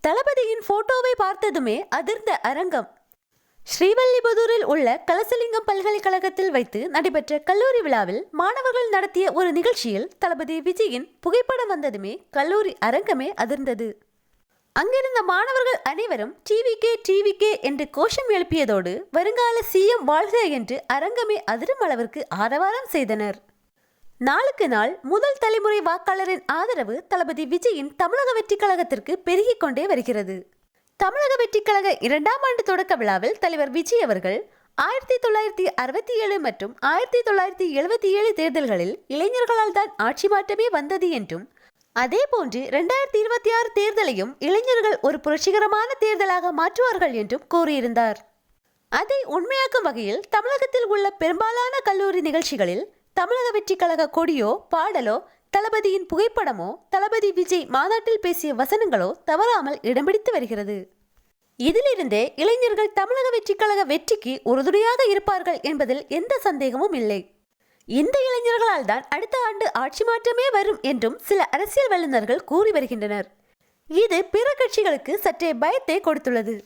தளபதியின் போட்டோவை பார்த்ததுமே அதிர்ந்த அரங்கம். ஸ்ரீவல்லிபுதூரில் உள்ள கலசலிங்கம் பல்கலைக்கழகத்தில் வைத்து நடைபெற்ற கல்லூரி விழாவில் மாணவர்கள் நடத்திய ஒரு நிகழ்ச்சியில் தளபதி விஜயின் புகைப்படம் வந்ததுமே கல்லூரி அரங்கமே அதிர்ந்தது. அங்கிருந்த மாணவர்கள் அனைவரும் டிவிகே டிவிகே என்று கோஷம் எழுப்பியதோடு வருங்கால சிஎம் வாழ்க என்று அரங்கமே அதிரும் அளவிற்கு ஆரவாரம் செய்தனர். நாளுக்கு நாள் முதல் தலைமுறை வாக்காளரின் ஆதரவு தளபதி விஜயின் தமிழக வெற்றிக் கழகத்திற்கு பெருகிக் கொண்டே வருகிறது. தமிழக வெற்றிக் கழக இரண்டாம் ஆண்டு தொடக்க விழாவில் தலைவர் விஜய் அவர்கள் ஆயிரத்தி தொள்ளாயிரத்தி அறுபத்தி ஏழு மற்றும் ஆயிரத்தி தொள்ளாயிரத்தி எழுபத்தி ஏழு தேர்தல்களில் இளைஞர்களால் தான் ஆட்சி மாற்றமே வந்தது என்றும் அதேபோன்று இரண்டாயிரத்தி இருபத்தி ஆறு தேர்தலையும் இளைஞர்கள் ஒரு புரட்சிகரமான தேர்தலாக மாற்றுவார்கள் என்றும் கூறியிருந்தார். அதை உண்மையாக்கும் வகையில் தமிழகத்தில் உள்ள பெரும்பாலான கல்லூரி நிகழ்ச்சிகளில் தமிழக வெற்றி கழக கொடியோ பாடலோ தளபதியின் புகைப்படமோ தளபதி விஜய் மாநாட்டில் பேசிய வசனங்களோ தவறாமல் இடம்பிடித்து வருகிறது. இதிலிருந்தே இளைஞர்கள் தமிழக வெற்றி கழக வெற்றிக்கு உறுதுணையாக இருப்பார்கள் என்பதில் எந்த சந்தேகமும் இல்லை. இந்த இளைஞர்களால் தான் அடுத்த ஆண்டு ஆட்சி மாற்றமே வரும் என்றும் சில அரசியல் வல்லுநர்கள் கூறி வருகின்றனர். இது பிற கட்சிகளுக்கு சற்றே பயத்தை கொடுத்துள்ளது.